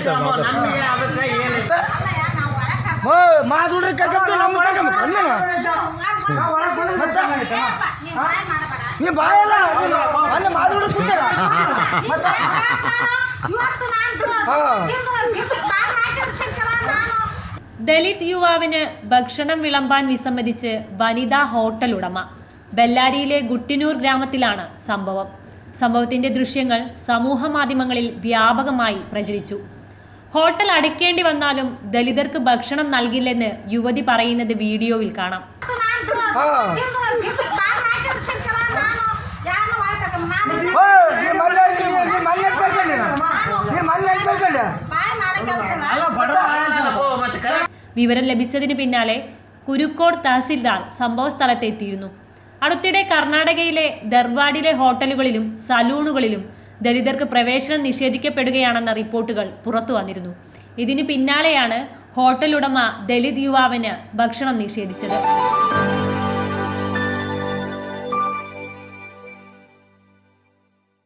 ಮಾತಾಡ್ತಾರೆ ಮಾತಾಡ್ತಾರೆ ನಮಗೆ ಅದಕ್ಕೆ ಏನಿಲ್ಲ ಓ ಮಾದುಡ್ರಿ ಕರ್ಕೊಂಡ್ ನಮ್ಮ ಕರ್ಕೊಂಡ್ ಅನ್ನನ ನೀ ಬಾಯಲ್ಲ ಅಲ್ಲ ಮಾದುಡ್ರಿ ಕೂತಾರ ദലിത് യുവാവിന് ഭക്ഷണം വിളമ്പാൻ വിസമ്മതിച്ച് വനിതാ ഹോട്ടൽ ഉടമ ബെല്ലാരിയിലെ ഗുട്ടിനൂർ ഗ്രാമത്തിലാണ് സംഭവം സംഭവത്തിന്റെ ദൃശ്യങ്ങൾ സമൂഹ മാധ്യമങ്ങളിൽ വ്യാപകമായി പ്രചരിച്ചു ഹോട്ടൽ അടയ്ക്കേണ്ടി വന്നാലും ദലിതർക്ക് ഭക്ഷണം നൽകില്ലെന്ന് യുവതി പറയുന്നത് വീഡിയോയിൽ കാണാം. വിവരം ലഭിച്ചതിന് പിന്നാലെ കുരുക്കോട് തഹസിൽദാർ സംഭവ സ്ഥലത്തെത്തിയിരുന്നു. അടുത്തിടെ കർണാടകയിലെ ദർവാഡിലെ ഹോട്ടലുകളിലും സലൂണുകളിലും ദലിതർക്ക് പ്രവേശനം നിഷേധിക്കപ്പെടുകയാണെന്ന റിപ്പോർട്ടുകൾ പുറത്തു വന്നിരുന്നു. ഇതിന് പിന്നാലെയാണ് ഉടമ ദലിത് യുവാവിന് ഭക്ഷണം നിഷേധിച്ചത്.